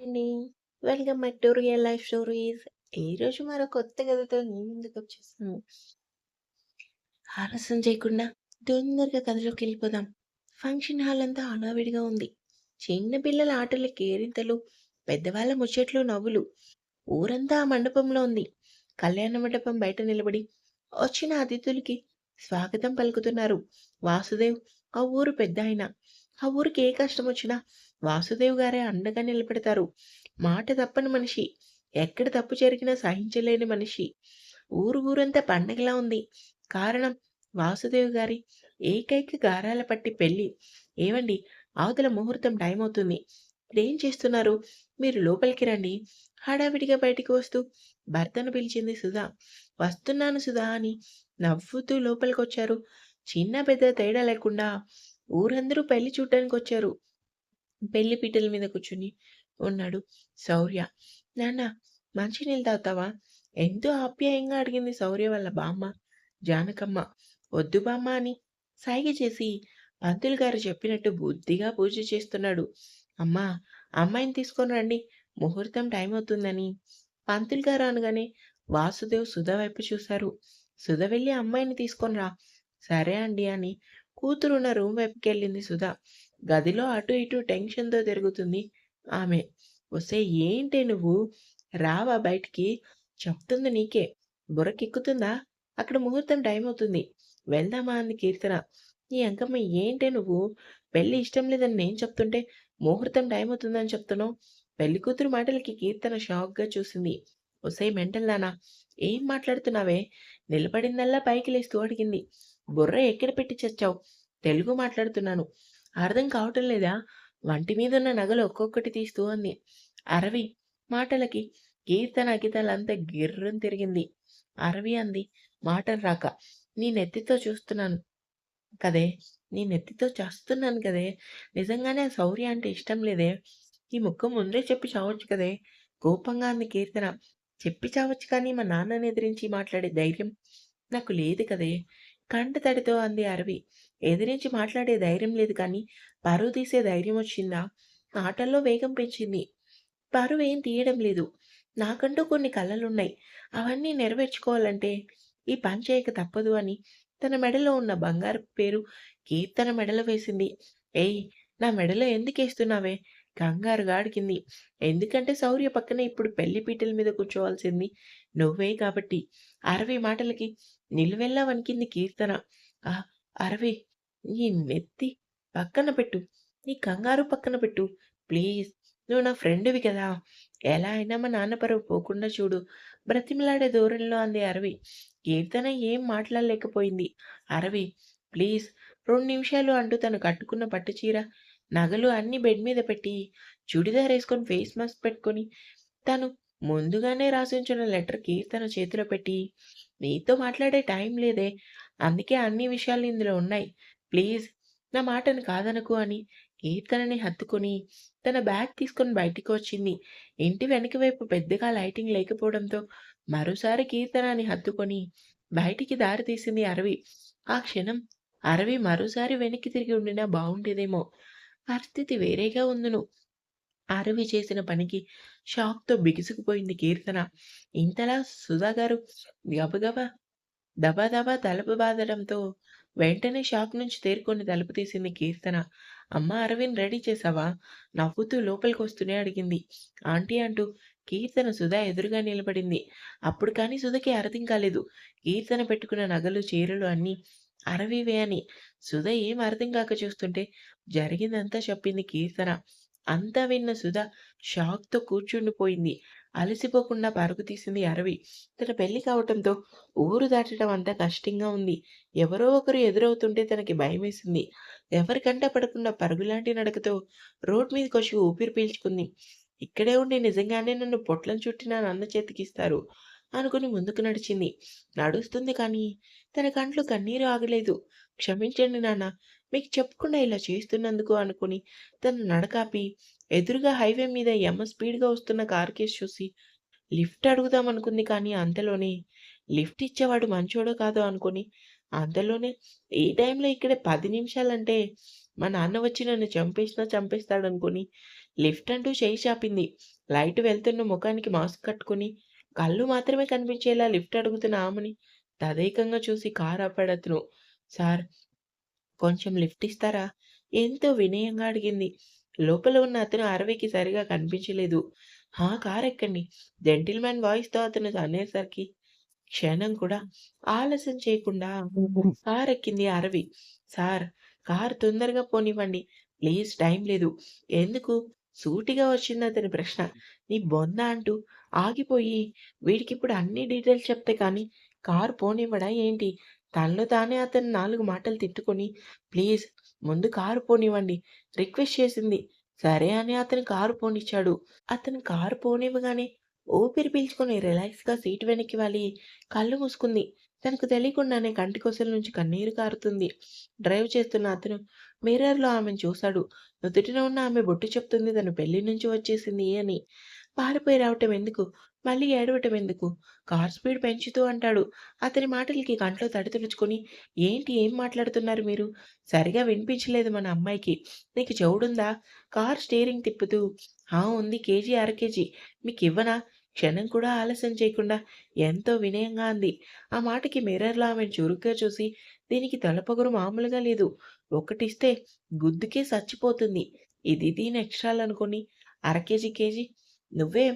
అండి. Welcome back to real life stories. ఈరోజు మరో కొత్త కథతో నేను ముందుకు వచ్చేస్తాను ఆలస్యం చేయకుండా తొందరగా కథలోకి వెళ్ళిపోదాం ఫంక్షన్ హాల్ అంతా హడావిడిగా ఉంది. చిన్న పిల్లల ఆటల కేరింతలు, పెద్దవాళ్ళ ముచ్చట్లు, నవ్వులు. ఊరంతా ఆ మండపంలో ఉంది. కళ్యాణ మండపం బయట నిలబడి వచ్చిన అతిథులకి స్వాగతం పలుకుతున్నారు. వాసుదేవ్ ఆ ఊరు పెద్దాయన. ఆ ఊరికి ఏ కష్టం వచ్చినా వాసుదేవ్ గారే అండగా నిలబెడతారు. మాట తప్పని మనిషి. ఎక్కడ తప్పు జరిగినా సహించలేని మనిషి. ఊరు ఊరంతా పండగలా ఉంది. కారణం వాసుదేవ్ గారి ఏకైక గారాల పట్టి పెళ్ళి ఏవండి అవతల ముహూర్తం టైం అవుతుంది. ఇప్పుడేం చేస్తున్నారు? మీరు లోపలికి రండి. హడావిడిగా బయటికి వస్తూ భర్తను పిలిచింది సుధా. వస్తున్నాను సుధా అని నవ్వుతూ లోపలికొచ్చారు. చిన్న పెద్ద తేడా లేకుండా ఊరందరూ పెళ్ళి వచ్చారు పెళ్ళి పీటల మీద కూర్చుని ఉన్నాడు శౌర్య. నాన్న మంచినీళ్ళు తాగుతావా? ఎంతో ఆప్యాయంగా అడిగింది శౌర్య వాళ్ళ బామ్మ జానకమ్మ. వద్దు బామ్మ అని సాయిగ చేసి పంతులు గారు చెప్పినట్టు బుద్ధిగా పూజ చేస్తున్నాడు. అమ్మా అమ్మాయిని తీసుకొని రండి. ముహూర్తం టైం అవుతుందని పంతులు గారు అనగానే వాసుదేవ్ సుధ వైపు చూశారు. సుధ వెళ్ళి అమ్మాయిని తీసుకొని రా. సరే అండి అని కూతురున్న రూమ్ వైపుకెళ్ళింది సుధా గదిలో అటు ఇటు టెన్షన్‌తో తిరుగుతుంది ఆమె. వస్తే ఏంటి నువ్వు? రావా బయటికి? చెప్తుంది నీకే. బుర్రకెక్కుతుందా? అక్కడ ముహూర్తం టైం అవుతుంది. వెళ్దామా అంది కీర్తన. ఈ అంకమ్మ ఏంటి నువ్వు? పెళ్ళి ఇష్టం లేదని నేను చెప్తుంటే ముహూర్తం టైం అవుతుందని చెప్తున్నావు. పెళ్ళి కూతురు మాటలకి కీర్తన షాక్‌గా చూసింది. ఒసేయ్ మెంటల్ దానా! ఏం మాట్లాడుతున్నావే? నిలబడిందల్లా పైకి లేస్తూ అడిగింది. బుర్ర ఎక్కడ పెట్టి చచ్చావు? తెలుగు మాట్లాడుతున్నాను. అర్థం కావటం లేదా? వంటి మీదున్న నగలు ఒక్కొక్కటి తీస్తూ అంది. అరవి మాటలకి కీర్తన అగితలంతా గిర్రం తిరిగింది. అరవి అంది మాటలు రాక. నీ నెత్తితో చూస్తున్నాను కదే! నీ నెత్తితో చేస్తున్నాను కదే! నిజంగానే శౌర్య అంటే ఇష్టం లేదే! ఈ ముక్క ముందే చెప్పి చావచ్చు కదే! కోపంగా అంది కీర్తన. చెప్పి చావచ్చు కానీ మా నాన్నని ఎదిరించి మాట్లాడే ధైర్యం నాకు లేదు కదే! కంటతడితో అంది అరవి. ఎదిరించి మాట్లాడే ధైర్యం లేదు కానీ పరువు తీసే ధైర్యం వచ్చిందా? ఆటల్లో వేగం పెంచింది. పరువేం తీయడం లేదు. నాకంటూ కొన్ని కళలున్నాయి అవన్నీ నెరవేర్చుకోవాలంటే ఈ పని చేయక తప్పదు అని తన మెడలో ఉన్న బంగారు పేరు కీర్తన మెడలో వేసింది. ఏయ్! నా మెడలో ఎందుకేస్తున్నావే? కంగారు గాడికింది ఎందుకంటే శౌర్య పక్కన ఇప్పుడు పెళ్ళి పీటల మీద కూర్చోవాల్సింది నువ్వే కాబట్టి. అరవి మాటలకి నిలువెల్లా వణికింది కీర్తన. ఆ! అరవి ఈ నెత్తి పక్కన పెట్టు. నీ కంగారు పక్కన పెట్టు. ప్లీజ్ నువ్వు నా ఫ్రెండువి కదా! ఎలా అయినా మా నాన్న పరువు పోకుండా చూడు. బ్రతిమిలాడే ధోరణిలో అంది అరవి. కీర్తన ఏం మాట్లాడలేకపోయింది. అరవి ప్లీజ్ రెండు నిమిషాలు అంటూ తను కట్టుకున్న పట్టు చీర, నగలు అన్ని బెడ్ మీద పెట్టి, చుడిదార్ వేసుకొని ఫేస్ మాస్క్ పెట్టుకొని, తను ముందుగానే రాసించిన లెటర్ కీర్తన చేతిలో పెట్టి, నీతో మాట్లాడే టైం లేదే. అందుకే అన్ని విషయాలు ఇందులో ఉన్నాయి. ప్లీజ్ నా మాటను కాదనకు అని కీర్తనని హత్తుకొని, తన బ్యాగ్ తీసుకొని బయటికి వచ్చింది. ఇంటి వెనక వైపు పెద్దగా లైటింగ్ లేకపోవడంతో మరోసారి కీర్తనని హత్తుకొని బయటికి దారి తీసింది అరవి. ఆ క్షణం అరవి మరోసారి వెనక్కి తిరిగి ఉండినా బాగుండేదేమో పరిస్థితి వేరేగా ఉందును అరవి చేసిన పనికి షాక్‌తో బిగుసుకుపోయింది కీర్తన. ఇంతలా సుధాగారు గబగబా దబాదబా తలుపు బాదడంతో వెంటనే షాక్ నుంచి తేరుకొని తలుపు తీసింది కీర్తన. అమ్మ అరవింద్ రెడీ చేశావా? నవ్వుతూ లోపలికి వస్తూనే అడిగింది. ఆంటీ అంటూ కీర్తన సుధా ఎదురుగా నిలబడింది. అప్పుడు కానీ సుధకి అర్థం కాలేదు. కీర్తన పెట్టుకున్న నగలు, చీరలు అన్నీ అరవివే అని. సుధ ఏం అర్థం కాక చూస్తుంటే జరిగిందంతా చెప్పింది కీర్తన. అంతా విన్న సుధ షాక్‌తో కూర్చుండిపోయింది. అలసిపోకుండా పరుగు తీసింది అరవి. తన పెళ్ళి కావటంతో ఊరు దాటడం అంతా కష్టంగా ఉంది. ఎవరో ఒకరు ఎదురవుతుంటే తనకి భయమేసింది. ఎవరికంటే పడకుండా పరుగులాంటి నడకతో రోడ్ మీదకొచ్చి ఊపిరి పీల్చుకుంది. ఇక్కడే ఉండి నిజంగానే నన్ను పొట్లం చుట్టి నా నాన్న చేతికిస్తారు అనుకుని ముందుకు నడిచింది. నడుస్తుంది కానీ తన కంట్లో కన్నీరు ఆగలేదు. క్షమించండి నాన్న మీకు చెప్పకుండా ఇలా చేస్తున్నందుకు అనుకుని తను నడకాపి ఎదురుగా హైవే మీద యమ స్పీడ్‌గా వస్తున్న కార్ కేసు చూసి లిఫ్ట్ అడుగుదాం అనుకుంది కానీ అంతలోనే లిఫ్ట్ ఇచ్చేవాడు మంచోడో కాదో అనుకుని అంతలోనే ఈ టైంలో ఇక్కడ పది నిమిషాలంటే మా నాన్న వచ్చి నన్ను చంపేసినా చంపేస్తాడనుకుని లిఫ్ట్ అంటూ చేయి చాపింది. లైట్ వెళ్తున్న ముఖానికి మాస్క్ కట్టుకుని, కళ్ళు మాత్రమే కనిపించేలా లిఫ్ట్ అడుగుతున్న ఆమెని తదేకంగా చూసి కారు ఆపాడతను. సార్ కొంచెం లిఫ్ట్ ఇస్తారా? ఎంతో వినయంగా అడిగింది. లోపల ఉన్న అతను అరవికి సరిగా కనిపించలేదు. ఆ కార్ ఎక్కండి జెంటిల్‌మెన్ వాయిస్‌తో అతను అనేసరికి క్షణం కూడా ఆలస్యం చేయకుండా కార్ ఎక్కింది అరవి. సార్ కార్ తొందరగా పోనివ్వండి. ప్లీజ్ టైం లేదు. ఎందుకు? సూటిగా వచ్చింది అతని ప్రశ్న. నీ బొంద అంటూ ఆగిపోయి వీడికిప్పుడు అన్ని డీటెయిల్స్ చెప్తే కానీ కార్ పోనివ్వడా ఏంటి? తనలో తానే అతను నాలుగు మాటలు తిట్టుకొని ప్లీజ్ ముందు కారు పోనివ్వండి రిక్వెస్ట్ చేసింది. సరే అని అతను కారు పోనిచ్చాడు. అతను కారు పోనివ్వగానే ఊపిరి పీల్చుకొని రిలాక్స్‌గా సీట్ వెనక్కి వాలి కళ్ళు మూసుకుంది. తనకు తెలియకుండానే కంటికొసల నుంచి కన్నీరు కారుతుంది. డ్రైవ్ చేస్తున్న అతను మిర్రర్‌లో ఆమెను చూశాడు. నుదుటిన ఉన్న ఆమె బొట్టు చెప్తుంది తను పెళ్ళి నుంచి వచ్చేసింది అని. పారిపోయి రావటం ఎందుకు? మళ్ళీ ఏడవటం ఎందుకు? కార్ స్పీడ్ పెంచుతూ అంటాడు. అతని మాటలకి కంట్లో తడి తుడుచుకొని ఏంటి ఏం మాట్లాడుతున్నారు మీరు? సరిగా వినిపించలేదు మన అమ్మాయికి. నీకు చెవుడుందా? కార్ స్టీరింగ్ తిప్పుతూ ఆ! ఉంది కేజీ, అరకేజీ మీకు ఇవ్వనా క్షణం కూడా ఆలస్యం చేయకుండా ఎంతో వినయంగా అంది. ఆ మాటకి మిర్రర్‌లో ఆమెను చురుగ్గా చూసి దీనికి తలపొగరు మామూలుగా లేదు. ఒకటిస్తే గుద్దుకే చచ్చిపోతుంది ఇది దీని ఎక్స్ట్రాలనుకోని అర కేజీ, కేజీ నువ్వే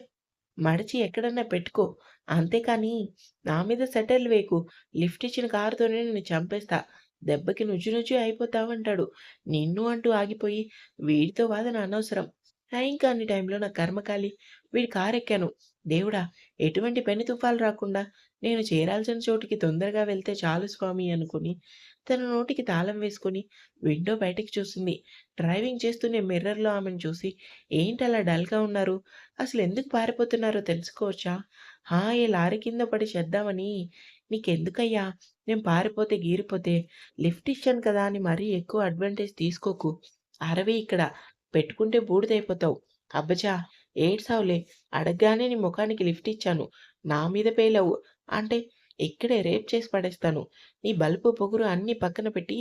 మడిచి ఎక్కడన్నా పెట్టుకో. అంతేకానీ నా మీద సెటిల్ వేకు లిఫ్ట్ ఇచ్చిన కారుతోనే నేను చంపేస్తా. దెబ్బకి నుజ్జు నుజ్జు అయిపోతావంటాడు. నిన్ను అంటూ ఆగిపోయి వీడితో వాదన అనవసరం. ఇంకా అన్ని టైంలో నా కర్మకాలి వీడి కారెక్కాను. దేవుడా! ఎటువంటి పెను తుఫాలు రాకుండా నేను చేరాల్సిన చోటికి తొందరగా వెళ్తే చాలు స్వామి అనుకుని తన నోటికి తాళం వేసుకొని విండో బయటికి చూసింది. డ్రైవింగ్ చేస్తూనే మిర్రర్‌లో ఆమెను చూసి ఏంటి అలా డల్‌గా ఉన్నారు? అసలు ఎందుకు పారిపోతున్నారో తెలుసుకోవచ్చా? హా! ఏ లారీ కింద పడి చేద్దామని. నీకెందుకయ్యా? నేను పారిపోతే గీరిపోతే లిఫ్ట్ ఇచ్చాను కదా అని మరీ ఎక్కువ అడ్వాంటేజ్ తీసుకోకు. అరవి ఇక్కడ. పెట్టుకుంటే బూడిదైపోతావు. అబ్బచ్చా! ఏడ్సావులే. అడగగానే నీ ముఖానికి లిఫ్ట్ ఇచ్చాను. నా మీద పేలవు అంటే ఇక్కడే రేప్ చేసి పడేస్తాను. నీ బలుపు, పొగురు అన్ని పక్కన పెట్టి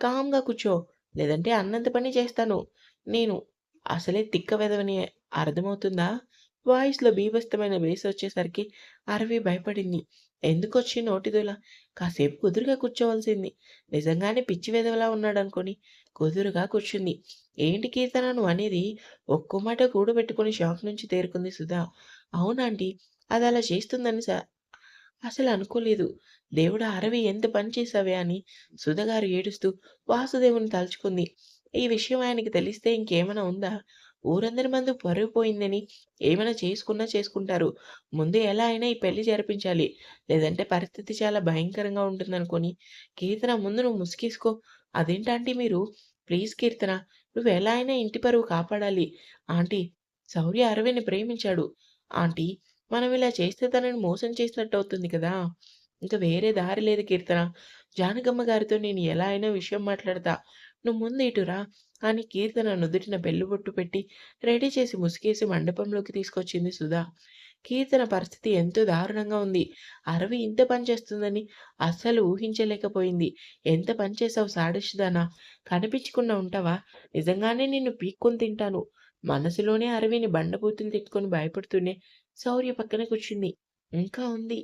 కామ్‌గా కూర్చో. లేదంటే అన్నంత పని చేస్తాను. నేను అసలే తిక్క వెదవని అర్థమవుతుందా? వాయిస్‌లో బీభస్తమైన బేస్ వచ్చేసరికి అరవి భయపడింది. ఎందుకొచ్చి నోటిదుల కాసేపు కుదురుగా కూర్చోవలసింది నిజంగానే పిచ్చి వెదవలా ఉన్నాడనుకోని కుదురుగా కూర్చుంది. ఏంటి కీర్తనను అనేది ఒక్కో మాట కూడబెట్టుకుని షాక్ నుంచి తేరుకుంది సుధా. అవునాంటీ. అలా చేస్తుందని అసలు అనుకోలేదు దేవుడా! అరవి ఎంత పని చేశావే అని సుధగారు ఏడుస్తూ వాసుదేవుని తలుచుకుంది. ఈ విషయం ఆయనకి తెలిస్తే ఇంకేమైనా ఉందా? ఊరందరి మందు పరువు పోయిందని ఏమైనా చేసుకున్నా చేసుకుంటారు. ముందు ఎలా అయినా ఈ పెళ్ళి జరిపించాలి. లేదంటే పరిస్థితి చాలా భయంకరంగా ఉంటుందనుకోని కీర్తన ముందు నువ్వు ముసుకేసుకో అదేంటంటే మీరు? ప్లీజ్ కీర్తన నువ్వు ఎలా అయినా ఇంటి పరువు కాపాడాలి. ఆంటీ శౌర్య అరవిని ప్రేమించాడు. ఆంటీ మనం ఇలా చేస్తే తనని మోసం చేసినట్టు అవుతుంది కదా! ఇంక వేరే దారి లేదు కీర్తన. జానకమ్మ గారితో నేను ఎలా అయినా విషయం మాట్లాడతా. నువ్వు ముందు ఇటురా అని కీర్తన నుదుటిన బొట్టు పెట్టి రెడీ చేసి ముసుగేసి మండపంలోకి తీసుకొచ్చింది సుధా. కీర్తన పరిస్థితి ఎంతో దారుణంగా ఉంది. అరవి ఇంత పని చేస్తుందని అస్సలు ఊహించలేకపోయింది. ఎంత పని చేశావు కనిపించకుండా ఉంటావా? నిజంగానే నిన్ను పీక్కొని తింటాను. మనసులోనే అరవిని బండబూతులు తిట్టుకొని భయపడుతూనే శౌర్య పక్కన కూర్చుంది. ఇంకా ఉంది.